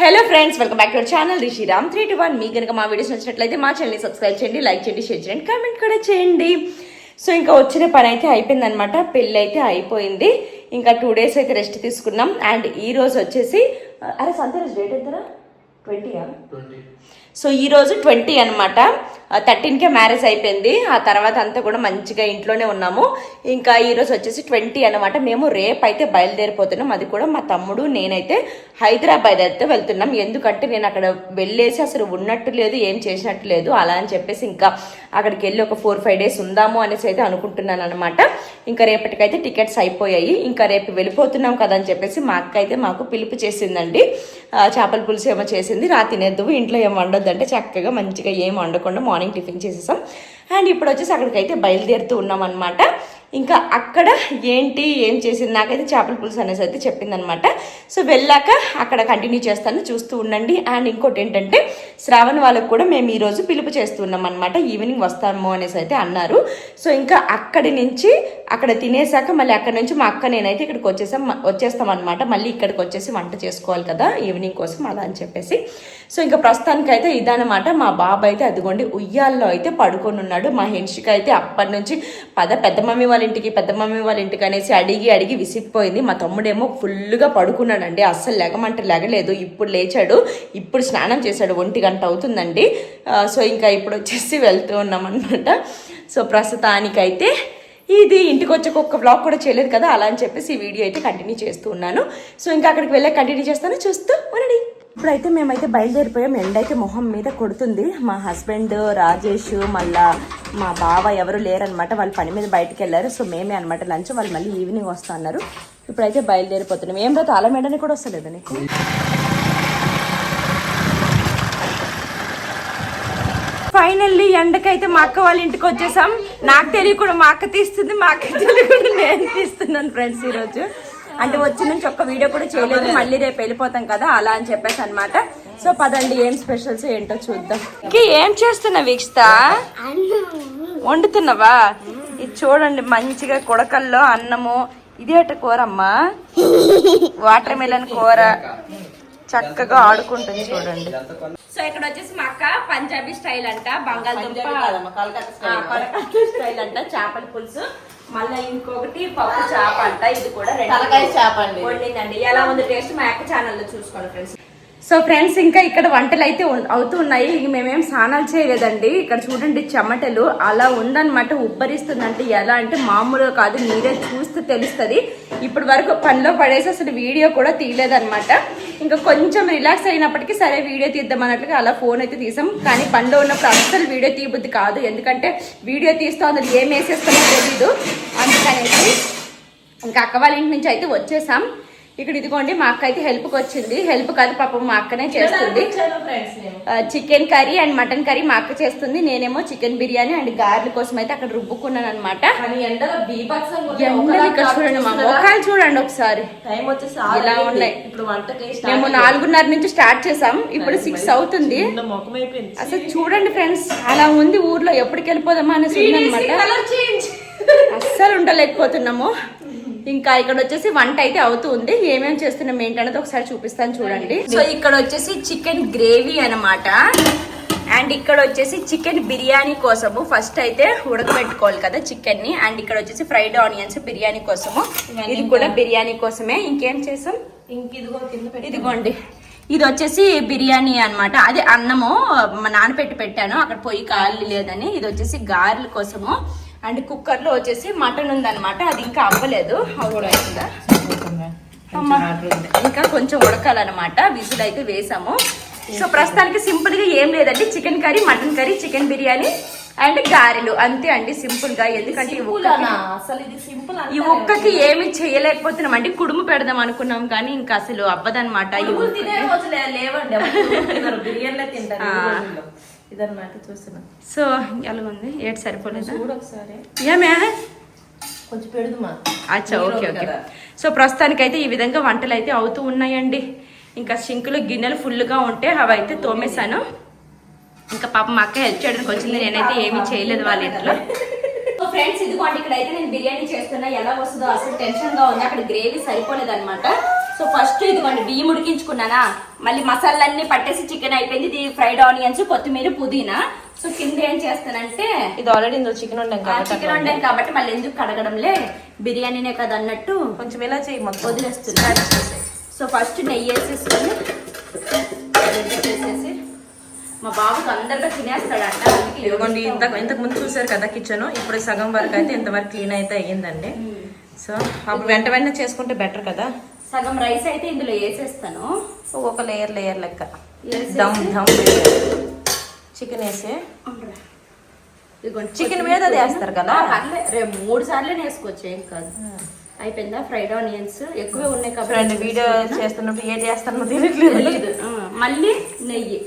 Hello friends welcome back to our channel Rishi Ram three two one మీ కనుక మా videos నచ్చినట్లయితే మా ఛానల్ని సబ్స్క్రైబ్ చేయండి లైక్ చేయండి షేర్ చేయండి కామెంట్ కూడా చేయండి. సో ఇంకా వచ్చిన పని అయితే అయిపోయిందనమాట పెళ్ళి అయితే అయిపోయింది. ఇంకా టూ డేస్ అయితే రెస్ట్ తీసుకున్నాం. అండ్ ఈ రోజు వచ్చేసి అరే సంత రోజు డేట్ ఎంతరా ట్వంటీయా సో ఈ రోజు ట్వంటీ అనమాట థర్టీన్కే మ్యారేజ్ అయిపోయింది. ఆ తర్వాత అంతా కూడా మంచిగా ఇంట్లోనే ఉన్నాము. ఇంకా ఈరోజు వచ్చేసి ట్వంటీ అనమాట మేము రేపు అయితే బయలుదేరిపోతున్నాం. అది కూడా మా తమ్ముడు నేనైతే హైదరాబాద్ అయితే వెళ్తున్నాం. ఎందుకంటే నేను అక్కడ వెళ్ళేసి అసలు ఉన్నట్టు లేదు ఏం చేసినట్టు లేదు. అలా అని చెప్పేసి ఇంకా అక్కడికి వెళ్ళి ఒక ఫోర్ ఫైవ్ డేస్ ఉందాము అనేసి అయితే అనుకుంటున్నాను అనమాట ఇంకా రేపటికైతే టికెట్స్ అయిపోయాయి. ఇంకా రేపు వెళ్ళిపోతున్నాం కదా అని చెప్పేసి మా అక్క అయితే మాకు పిలుపు చేసిందండి. చేపల పులుసు ఏమో చేసింది. రా తినేద్దు ఇంట్లో ఏం వండొద్దంటే చక్కగా మంచిగా ఏం వండకుండా మార్నింగ్ మార్నింగ్ టిఫిన్ చేసేసాం. అండ్ ఇప్పుడు వచ్చేసి అక్కడికైతే బయలుదేరుతూ ఉన్నాం అనమాట ఇంకా అక్కడ ఏంటి ఏం చేసింది నాకైతే చేపల పులుసు అనేసి అయితే చెప్పిందనమాట సో వెళ్ళాక అక్కడ కంటిన్యూ చేస్తాను చూస్తూ ఉండండి. అండ్ ఇంకోటి ఏంటంటే శ్రావణ్ వాళ్ళకు కూడా మేము ఈరోజు పిలుపు చేస్తున్నాం అనమాట ఈవినింగ్ వస్తాము అనేసి అయితే అన్నారు. సో ఇంకా అక్కడి నుంచి అక్కడ తినేసాక మళ్ళీ అక్కడ నుంచి మా అక్క నేనైతే ఇక్కడికి వచ్చేసాం వచ్చేస్తాం అనమాట మళ్ళీ ఇక్కడికి వచ్చేసి వంట చేసుకోవాలి కదా ఈవినింగ్ కోసం అలా అని చెప్పేసి. సో ఇంకా ప్రస్తుతానికి అయితే ఇదనమాట మా బాబు అయితే అదిగోండి ఉయ్యాల్లో అయితే పడుకొని ఉన్నాడు మా హెన్షిక అయితే అప్పటి నుంచి పద పెద్ద మమ్మీ వాళ్ళ ఇంటికి పెద్ద మమ్మీ వాళ్ళ ఇంటికి అనేసి అడిగి అడిగి విసిగిపోయింది. మా తమ్ముడేమో ఫుల్గా పడుకున్నాడండి. అస్సలు లెగమంటే లెగలేదు. ఇప్పుడు లేచాడు. ఇప్పుడు స్నానం చేశాడు. ఒంటి గంట అవుతుందండి. సో ఇంకా ఇప్పుడు వచ్చేసి వెళ్తూ ఉన్నాం అనమాట సో ప్రస్తుతానికైతే ఇది ఇంటికి వచ్చాక ఒక్క బ్లాగ్ కూడా చేయలేదు కదా. అలా అని చెప్పేసి ఈ వీడియో అయితే కంటిన్యూ చేస్తూ ఉన్నాను. సో ఇంకా అక్కడికి వెళ్ళి కంటిన్యూ చేస్తాను. చూస్తూ ఉండండి. ఇప్పుడైతే మేమైతే బయలుదేరిపోయాం. ఎండ అయితే మొహం మీద కొడుతుంది. మా హస్బెండ్ రాజేష్ మళ్ళా మా బావ ఎవరు లేరనమాట వాళ్ళు పని మీద బయటికి వెళ్ళారు సో మేమే అనమాట లంచ్. వాళ్ళు మళ్ళీ ఈవినింగ్ వస్తా అన్నారు. ఇప్పుడైతే బయలుదేరిపోతున్నాం. ఏం రా తాళమేడని కూడా వస్తలేదు నీకు? ఫైనల్లీ ఎండకైతే మా అక్క వాళ్ళ ఇంటికి వచ్చేసాం. నాకు తెలియకుండా మా అక్క తీస్తుంది మా అక్క తెలియకుండా నేను తీస్తున్నాను ఫ్రెండ్స్ ఈరోజు. అంటే వచ్చి నుంచి ఒక్క వీడియో కూడా చేయలేదు. మళ్ళీ రేపు వెళ్ళిపోతాం కదా అలా అని చెప్పేసి అనమాట సో పదండి ఏం స్పెషల్స్ ఏంటో చూద్దాం. ఇంకే ఏం చేస్తున్నావు వీక్షిత? వండుతున్నావా? ఇది చూడండి మంచిగా కొడకల్లో అన్నము. ఇదేట కూర అమ్మా వాటర్ మిలన్ కూర. చక్కగా ఆడుకుంటుంది చూడండి. సో ఇక్కడ వచ్చేసి మా అక్క పంజాబీ స్టైల్ అంట బంగాళదుంప. కలకత్తా స్టైల్ అంట చేపల పులుసు. మళ్ళీ ఇంకొకటి పప్పు చేప అంట ఇది కూడా రెండు తలకాయ చేప అండి. వండిందండి ఎలా ఉంది టేస్ట్? మా అక్క ఛానల్లో చూసుకోండి ఫ్రెండ్స్ సో ఫ్రెండ్స్ ఇంకా ఇక్కడ వంటలు అయితే అవుతున్నాయి. అవుతూ ఉన్నాయి ఇక మేమేం స్నానాలు చేయలేదండి. ఇక్కడ చూడండి చెమటలు అలా ఉందన్నమాట ఉబ్బరిస్తుందంటే ఎలా అంటే మామూలుగా కాదు మీరే చూస్తే తెలుస్తుంది. ఇప్పటి వరకు పనిలో పడేసి అసలు వీడియో కూడా తీయలేదన్నమాట. ఇంకా కొంచెం రిలాక్స్ అయినప్పటికీ సరే వీడియో తీద్దాం అన్నట్లుగా అలా ఫోన్ అయితే తీసాం. కానీ పనిలో ఉన్నప్పుడు అస్సలు వీడియో తీయబుద్ది కాదు. ఎందుకంటే వీడియో తీస్తాం అందులో ఏం వేసేస్తామో తెలీదు. అందుకనేసి ఇంకా అక్క వాళ్ళ ఇంటి నుంచి అయితే వచ్చేసాం. ఇక్కడ ఇదిగోండి మా అక్క అయితే హెల్ప్కి వచ్చింది. హెల్ప్ కాదు పాపం మా అక్కనే చేస్తుంది. Chicken curry and mutton curry మా అక్క చేస్తుంది. నేనేమో చికెన్ బిర్యానీ అండ్ గార్ల కోసం అయితే అక్కడ రుబ్బుకున్నాను అనమాట ఇక్కడ చూడండి మా ముఖాలు చూడండి ఒకసారి. ఇలా ఉన్నాయి. మేము నాలుగున్నర నుంచి స్టార్ట్ చేసాం. ఇప్పుడు సిక్స్ అవుతుంది. అసలు చూడండి ఫ్రెండ్స్ అలా ఉంది ఊర్లో. ఎప్పటికి వెళ్ళిపోదామా అనేసి అనమాట అస్సలు ఉండలేకపోతున్నాము. ఇంకా ఇక్కడ వచ్చేసి వంట అయితే అవుతూ ఉంది ఏమేం చేస్తున్నాం ఏంటనేది ఒకసారి చూపిస్తాను చూడండి. సో ఇక్కడ వచ్చేసి చికెన్ గ్రేవీ అన్నమాట. అండ్ ఇక్కడ వచ్చేసి చికెన్ బిర్యానీ కోసము ఫస్ట్ అయితే ఉడకబెట్టుకోవాలి కదా చికెన్ని అండ్ ఇక్కడ వచ్చేసి ఫ్రైడ్ ఆనియన్స్ బిర్యానీ కోసము. ఇది కూడా బిర్యానీ కోసమే. ఇంకేం చేసాం? ఇంక ఇదిగో కింద పెట్టి. ఇదిగోండి. ఇది వచ్చేసి బిర్యానీ అన్నమాట. అదే అన్నము నానపెట్టి పెట్టాను. అక్కడ పొయ్యి కాలి లేదని. ఇది వచ్చేసి గారెల కోసము. అండ్ కుక్కర్లో వచ్చేసి మటన్ ఉందన్నమాట అది ఇంకా అవ్వలేదు. ఇంకా కొంచెం ఉడకాలన్నమాట విజిల్ అయితే వేసాము. సో ప్రస్తుతానికి సింపుల్గా ఏం లేదండి chicken curry mutton curry chicken biryani and గారెలు. అంతే అండి సింపుల్గా ఎందుకంటే ఈ ఒక్కకి- అసలు ఇది సింపుల్ ఈ ఒక్కకి ఏమి చేయలేకపోతున్నాం అంటే కుడుము పెడదాం అనుకున్నాం కానీ ఇంకా అసలు లే- లేవండి ఇదన్నమాట చూస్తున్నా. సో ఎలా ఉంది. ఏటి సరిపోలేదా? చూడు ఒకసారి. ఏమే కొంచెం పెడుదుమా అచ్చా ఓకే ఓకే. సో ప్రస్తుతానికి అయితే ఈ విధంగా వంటలు అయితే అవుతూ ఉన్నాయండి. ఇంకా సింకులు గిన్నెలు ఫుల్గా ఉంటే అవి అయితే తోమేశాను. ఇంకా పాప మా అక్క హెల్ప్ చేయడానికి వచ్చింది. నేనైతే ఏమీ చేయలేదు వాళ్ళ ఇంట్లో. ఫ్రెండ్స్ ఇదిగోండి ఇక్కడ అయితే నేను బిర్యానీ చేస్తున్నా. ఎలా వస్తుందో అసలు టెన్షన్గా ఉంది. అక్కడ గ్రేవీ సరిపోలేదు అనమాట సో ఫస్ట్ ఇదిగోండి బియ్యం ఉడికించుకున్నానా? మళ్ళీ మసాలాలన్నీ పట్టేసి చికెన్ అయిపోయింది. ఇది ఫ్రైడ్ ఆనియన్స్ కొత్తిమీర పుదీనా. సో కింద ఏం చేస్తానంటే ఇది ఆల్రెడీ ఇందులో చికెన్ ఉండాం కాబట్టి చికెన్ వండాను కాబట్టి మళ్ళీ ఎందుకు కడగడంలే? బిర్యానీనే కదా అన్నట్టు కొంచెం ఇలా చేయి మొత్తం. వదిలేస్తున్నా. సో ఫస్ట్ నెయ్యి వేసేసుకొని చేసేసి మా బాబు తొందరగా తినేస్తాడంట. ఇదిగోండి ఇంతకు ఇంతకు ముందు చూసారు కదా కిచెన్ ఇప్పుడు సగం వరకు అయితే ఇంతవరకు క్లీన్ అయితే అయ్యిందండి. సో అప్పుడు వెంట వెంటనే చేసుకుంటే బెటర్ కదా? సగం రైస్ అయితే ఇందులో వేసేస్తాను. ఒక లేయర్ లేయర్ లెక్క. దమ్ దమ్ చికెన్ వేసి. చికెన్ మీద వేస్తారు కదా? రేపు మూడు సార్లు వేసుకోవచ్చు ఏం కాదు. అయిపోయిందా? ఫ్రైడ్ ఆనియన్స్ ఎక్కువే ఉన్నాయి ఫ్రెండ్ వీడియో చేస్తున్నప్పుడు ఏది చేస్తానో తెలియట్లేదు. మళ్ళీ నెయ్యి.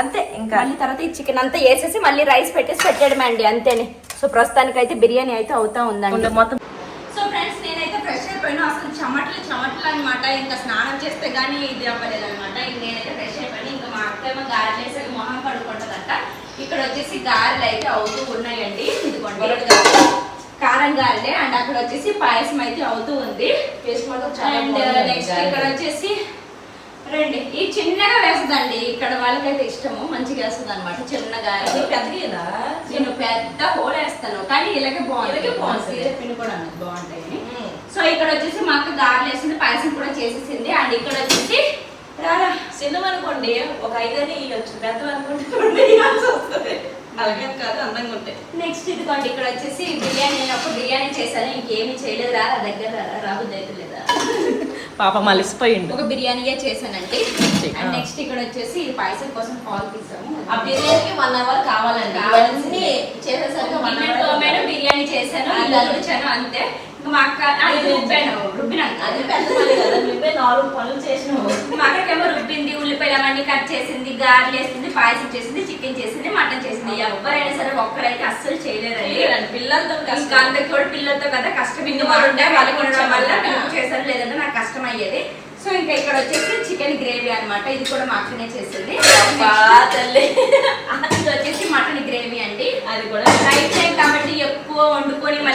అంతే ఇంకా. మళ్ళీ తర్వాత ఈ చికెన్ అంతా వేసేసి మళ్ళీ రైస్ పెట్టేసి పెట్టేయడమే అండి అంతేనే. సో ప్రస్తుతానికి అయితే బిర్యానీ అయితే అవుతా ఉందండి. మొత్తం సో ఫ్రెండ్స్ నేనైతే ఫ్రెష్ అయిపోయాను అసలు చెమటలు చెమటలు అనమాట ఇంకా స్నానం చేస్తే గానీ ఇది అవ్వలేదు అనమాట నేనైతే ఫ్రెష్ అయిపోయాను. ఇంకా మా అక్క ఏమో గారెలు వేసి మొహం కడుక్కుంటుందంట. ఇక్కడ వచ్చేసి గారెలు అయితే అవుతూ ఉన్నాయండి. ఇదిగోండి. కారం గారెలే. అండ్ అక్కడ వచ్చేసి పాయసం అయితే అవుతూ ఉంది. అండ్. నెక్స్ట్ ఇక్కడ వచ్చేసి రండి. ఈ చిన్నగా వేస్తుందండి. ఇక్కడ వాళ్ళకైతే ఇష్టము. మంచిగా వేస్తుంది అనమాట చిన్నగా అది పెద్దగా నేను పెద్ద హోల్ వేస్తాను. కానీ ఇలాగే బాగుంది. కూడా బాగుంటాయి. సో ఇక్కడ వచ్చేసి మా అక్క గారెలు వేసింది పాయసం కూడా చేసేసింది. అండ్ ఇక్కడ వచ్చేసి రారా. సినిమా అనుకోండి ఒక ఐదని ఇవ్వచ్చు పెద్ద వస్తుంది. అలాగే కాదు అందంగా ఉంటాయి నెక్స్ట్ ఇదిగోండి ఇక్కడ వచ్చేసి బిర్యానీ అయినప్పుడు బిర్యానీ చేశాను ఇంకేమీ చేయలేదు రా నా దగ్గర రారా రాబుద్ది అయితే లేదా. పాప మలిసిపోయిండు ఒక బిర్యానీయే చేశానండి. అండ్ నెక్స్ట్ ఇక్కడ వచ్చేసి ఈ పాయసం కోసం పాలు తీసాము. ఆ బిర్యానీకి వన్ అవర్ కావాలండి. ఇవన్నీ చేసేసరికి వన్ బిర్యానీ చేశాను ఇల్లు అంతే. మా అక్క ఆ, ఇది రుబ్బాను రుబ్బినాను అది పెద్ద పని కదా నువ్వే నాలుగు పనులు చేసినావు. మా అక్కకేమో రుబ్బింది ఉల్లిపాయలు అవన్నీ కట్ చేసింది గారెలు వేసింది పాయసం చేసింది చికెన్ చేసింది మటన్ చేసింది. ఎవరైనా సరే ఒక్కరైతే అస్సలు చేయలేరండి చేయలేరండి. పిల్లలతో కష్టం. ఇంకా అందరికి కూడా పిల్లలతో కదా కష్టం. ఇంటి వాళ్ళు ఉండే వాళ్ళకి ఉండడం వల్ల నేను చేశాను లేదంటే నాకు కష్టం అయ్యేది. సో ఇంకా ఇక్కడ వచ్చేసి చికెన్ గ్రేవీ అన్నమాట. ఇది కూడా మా అక్కనే చేసింది. వచ్చేసి మటన్ గ్రేవీ అండి. అది కూడా నైట్ టైం కాబట్టి ఎక్కువ వండుకొని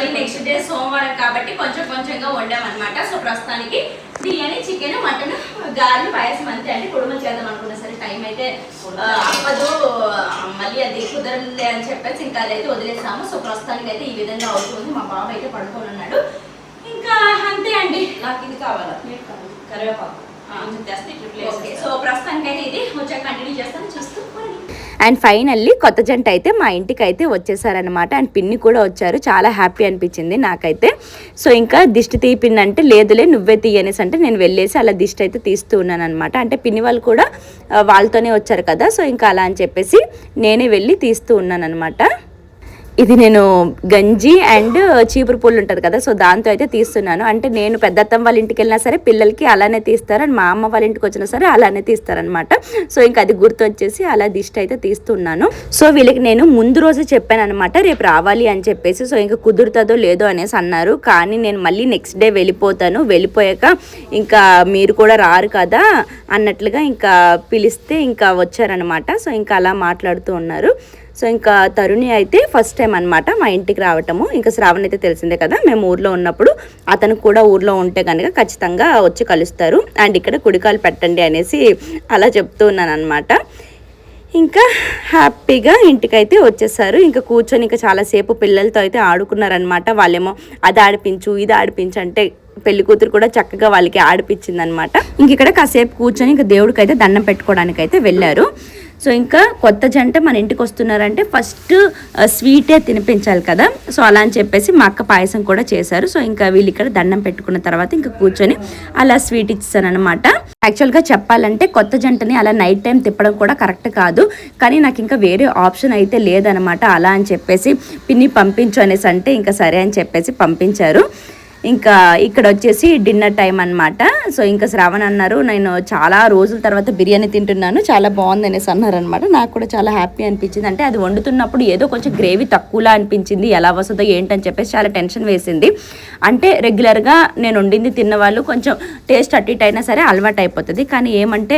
మళ్ళీ నెక్స్ట్ డే సోమవారం కాబట్టి కొంచెం కొంచెంగా వండామన్నమాట సో ప్రస్తుతానికి బిర్యానీ చికెన్ మటన్ గారెలు పాయసం అంతే అండి. కుటుంబం చేద్దాం అనుకున్నా సరే టైం అయితే ఆ, మళ్ళీ అది కుదరలే అని చెప్పేసి ఇంకా అదైతే వదిలేసాము. సో ప్రస్తుతానికి అయితే ఈ విధంగా అవుతుంది. మా బాబు అయితే పడుకొని ఉన్నాడు ఇంకా అంతే అండి. నాకు ఇది కావాలా? కరివేపాకు. తెస్తే సో ప్రస్తుతానికి అయితే ఇది. వచ్చాక కంటిన్యూ చేస్తాను. చూస్తూ. అండ్ ఫైనల్లీ కొత్త జంట అయితే మా ఇంటికి అయితే వచ్చేసారనమాట అండ్ పిన్ని కూడా వచ్చారు. చాలా హ్యాపీ అనిపించింది నాకైతే. సో ఇంకా దిష్టి తీపిందంటే లేదులే నువ్వే తీయనేసి అంటే నేను వెళ్ళేసి అలా దిష్టి అయితే తీస్తూ ఉన్నాను అనమాట అంటే పిన్ని వాళ్ళు కూడా వాళ్ళతోనే వచ్చారు కదా. సో ఇంకా అలా అని చెప్పేసి నేనే వెళ్ళి తీస్తూ ఉన్నాను అనమాట ఇది నేను గంజి అండ్ చీపురు పుల్లు ఉంటుంది కదా సో దాంతో అయితే తీస్తున్నాను. అంటే నేను పెద్దత్తం వాళ్ళ ఇంటికి వెళ్ళినా సరే పిల్లలకి అలానే తీస్తారు అండ్ మా అమ్మ వాళ్ళ ఇంటికి వచ్చినా సరే అలానే తీస్తారనమాట సో ఇంకా అది గుర్తు వచ్చేసి అలా దిష్టి అయితే తీస్తున్నాను. సో వీళ్ళకి నేను ముందు రోజు చెప్పాను అనమాట రేపు రావాలి అని చెప్పేసి. సో ఇంకా కుదురుతుందో లేదో అనేసి అన్నారు. కానీ నేను మళ్ళీ నెక్స్ట్ డే వెళ్ళిపోతాను. వెళ్ళిపోయాక ఇంకా మీరు కూడా రారు కదా అన్నట్లుగా ఇంకా పిలిస్తే ఇంకా వచ్చారనమాట సో ఇంకా అలా మాట్లాడుతూ ఉన్నారు. సో ఇంకా తరుణి అయితే ఫస్ట్ టైం అనమాట మా ఇంటికి రావటము. ఇంకా శ్రావణ్ అయితే తెలిసిందే కదా మేము ఊర్లో ఉన్నప్పుడు అతను కూడా ఊర్లో ఉంటే కనుక ఖచ్చితంగా వచ్చి కలుస్తారు. అండ్ ఇక్కడ కుడికాలు పెట్టండి అనేసి అలా చెప్తూ ఉన్నాను అనమాట ఇంకా హ్యాపీగా ఇంటికైతే వచ్చేసారు. ఇంకా కూర్చొని ఇంకా చాలాసేపు పిల్లలతో అయితే ఆడుకున్నారనమాట వాళ్ళేమో అది ఆడిపించు ఇది ఆడిపించు అంటే పెళ్ళి కూతురు కూడా చక్కగా వాళ్ళకి ఆడిపించింది అనమాట ఇంక ఇక్కడ కాసేపు కూర్చొని ఇంకా దేవుడికి అయితే దండం పెట్టుకోవడానికి అయితే వెళ్ళారు. సో ఇంకా కొత్త జంట మన ఇంటికి వస్తున్నారంటే ఫస్ట్ స్వీటే తినిపించాలి కదా. సో అలా అని చెప్పేసి మా అక్క పాయసం కూడా చేశారు. సో ఇంకా వీళ్ళు ఇక్కడ దండం పెట్టుకున్న తర్వాత ఇంకా కూర్చొని అలా స్వీట్ ఇచ్చారనమాట యాక్చువల్గా చెప్పాలంటే కొత్త జంటని అలా నైట్ టైం తిప్పడం కూడా కరెక్ట్ కాదు. కానీ నాకు ఇంకా వేరే ఆప్షన్ అయితే లేదనమాట. అలా అని చెప్పేసి పిన్ని పంపించు అనేసి అంటే ఇంకా సరే అని చెప్పేసి పంపించారు. ఇంకా ఇక్కడ వచ్చేసి డిన్నర్ టైం అన్నమాట. సో ఇంకా శ్రావణ్ అన్నారు నేను చాలా రోజుల తర్వాత బిర్యానీ తింటున్నాను చాలా బాగుంది అనేసి అన్నారు అనమాట నాకు కూడా చాలా హ్యాపీ అనిపించింది. అంటే అది వండుతున్నప్పుడు ఏదో కొంచెం గ్రేవీ తక్కువలా అనిపించింది ఎలా వస్తుందో ఏంటని చెప్పేసి చాలా టెన్షన్ వేసింది. అంటే రెగ్యులర్గా నేను వండింది తిన్నవాళ్ళు కొంచెం టేస్ట్ అటు ఇటు అయినా సరే అలవాటు అయిపోతుంది. కానీ ఏమంటే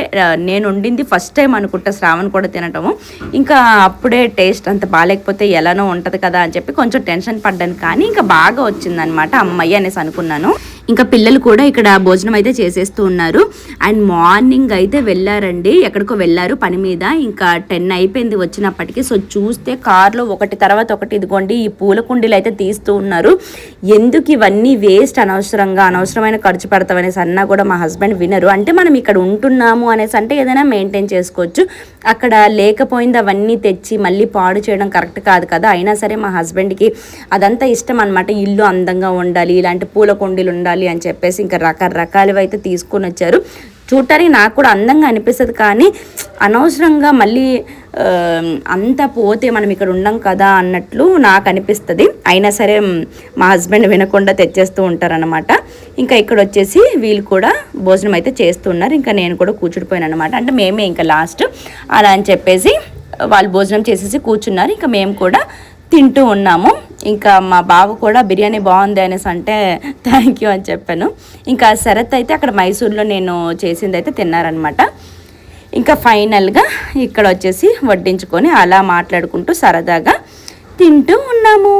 నేను వండింది ఫస్ట్ టైం అనుకుంటా శ్రావణ్ కూడా తినటము. ఇంకా అప్పుడే టేస్ట్ అంత బాగాలేకపోతే ఎలానో ఉంటుంది కదా అని చెప్పి కొంచెం టెన్షన్ పడ్డాను. కానీ ఇంకా బాగా వచ్చిందనమాట అమ్మయ్య అనేసి అనుకున్నాను. ఇంకా పిల్లలు కూడా ఇక్కడ భోజనం అయితే చేసేస్తూ ఉన్నారు. అండ్ మార్నింగ్ అయితే వెళ్ళారండి. ఎక్కడికో వెళ్ళారు పని మీద. ఇంకా టెన్ అయిపోయింది వచ్చినప్పటికీ. సో చూస్తే కార్లో ఒకటి తర్వాత ఒకటి ఇదిగోండి ఈ పూల కుండీలు అయితే తీస్తూ ఉన్నారు. ఎందుకు ఇవన్నీ వేస్ట్ అనవసరంగా అనవసరమైన ఖర్చు పెడతామనేసి అన్నా కూడా మా హస్బెండ్ వినరు. అంటే మనం ఇక్కడ ఉంటున్నాము అనేసి అంటే ఏదైనా మెయింటైన్ చేసుకోవచ్చు. అక్కడ లేకపోయింది అవన్నీ తెచ్చి మళ్ళీ పాడు చేయడం కరెక్ట్ కాదు కదా. అయినా సరే మా హస్బెండ్కి అదంతా ఇష్టం అనమాట ఇల్లు అందంగా ఉండాలి ఇలాంటి పూల కుండీలు ఉండాలి. అని చెప్పేసి ఇంకా రకరకాలవి అయితే తీసుకొని వచ్చారు. చూడటానికి నాకు కూడా అందంగా అనిపిస్తుంది కానీ అనవసరంగా మళ్ళీ అంత అంతా పోతే మనం ఇక్కడ ఉండం కదా అన్నట్లు నాకు అనిపిస్తుంది. అయినా సరే మా హస్బెండ్ వినకుండా తెచ్చేస్తూ ఉంటారనమాట ఇంకా ఇక్కడ వచ్చేసి వీళ్ళు కూడా భోజనం అయితే చేస్తున్నారు. ఇంకా నేను కూడా కూర్చుడిపోయాను అనమాట అంటే మేమే ఇంకా లాస్ట్. అలా అని చెప్పేసి వాళ్ళు భోజనం చేసేసి కూర్చున్నారు. ఇంకా మేము కూడా తింటూ ఉన్నాము. ఇంకా మా బాబు కూడా బిర్యానీ బాగుంది అనేసి అంటే థ్యాంక్ యూ అని చెప్పాను. ఇంకా శరత్ అయితే అక్కడ మైసూర్లో నేను చేసింది అయితే తిన్నారనమాట. ఇంకా ఫైనల్గా ఇక్కడ వచ్చేసి వడ్డించుకొని అలా మాట్లాడుకుంటూ సరదాగా తింటూ ఉన్నాము.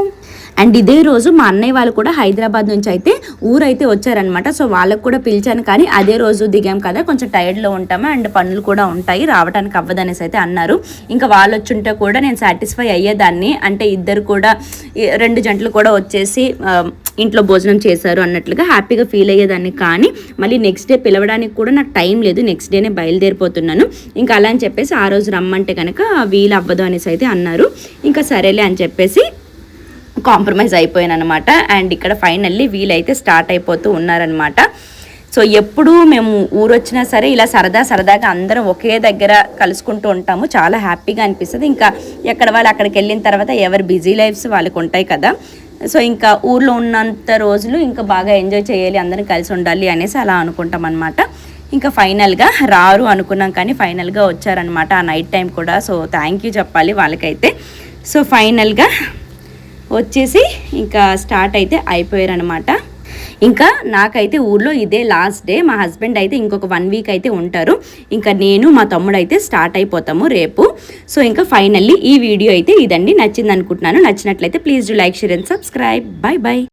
అండ్ ఇదే రోజు మా అన్నయ్య వాళ్ళు కూడా హైదరాబాద్ నుంచి అయితే ఊరైతే వచ్చారనమాట సో వాళ్ళకు కూడా పిలిచాను కానీ అదే రోజు దిగాం కదా కొంచెం టైర్డ్లో ఉంటాము అండ్ పనులు కూడా ఉంటాయి రావడానికి అవ్వదనేసి అయితే అన్నారు. ఇంకా వాళ్ళు వచ్చుంటే కూడా నేను సాటిస్ఫై అయ్యేదాన్ని అంటే ఇద్దరు కూడా రెండు జంటలు కూడా వచ్చేసి ఇంట్లో భోజనం చేశారు అన్నట్లుగా హ్యాపీగా ఫీల్ అయ్యేదాన్ని. కానీ మళ్ళీ నెక్స్ట్ డే పిలవడానికి కూడా నాకు టైం లేదు నెక్స్ట్ డేనే బయలుదేరిపోతున్నాను. ఇంకా అలా అని చెప్పేసి ఆ రోజు రమ్మంటే కనుక వీలు అవ్వదు అనేసి అయితే అన్నారు. ఇంకా సరేలే అని చెప్పేసి కాంప్రమైజ్ అయిపోయాను అనమాట అండ్ ఇక్కడ ఫైనల్లీ వీలైతే స్టార్ట్ అయిపోతూ ఉన్నారనమాట సో ఎప్పుడూ మేము ఊరు వచ్చినా సరే ఇలా సరదా సరదాగా అందరం ఒకే దగ్గర కలుసుకుంటూ ఉంటాము. చాలా హ్యాపీగా అనిపిస్తుంది. ఇంకా ఎక్కడ వాళ్ళు అక్కడికి వెళ్ళిన తర్వాత ఎవరి బిజీ లైఫ్స్ వాళ్ళకి ఉంటాయి కదా. సో ఇంకా ఊర్లో ఉన్నంత రోజులు ఇంకా బాగా ఎంజాయ్ చేయాలి అందరం కలిసి ఉండాలి అనేసి అలా అనుకుంటాం అనమాట ఇంకా ఫైనల్గా రారు అనుకున్నాం కానీ ఫైనల్గా వచ్చారనమాట ఆ నైట్ టైం కూడా. సో థ్యాంక్ యూ చెప్పాలి వాళ్ళకైతే. సో ఫైనల్గా వచ్చేసి ఇంకా స్టార్ట్ అయితే అయిపోయారనమాట ఇంకా నాకైతే ఊర్లో ఇదే లాస్ట్ డే మా హస్బెండ్ అయితే ఇంకొక వన్ వీక్ అయితే ఉంటారు. ఇంకా నేను మా తమ్ముడు అయితే స్టార్ట్ అయిపోతాము రేపు. సో ఇంకా ఫైనల్లీ ఈ వీడియో అయితే ఇదండి. నచ్చింది అనుకుంటున్నాను నచ్చినట్లయితే please do like share and subscribe bye bye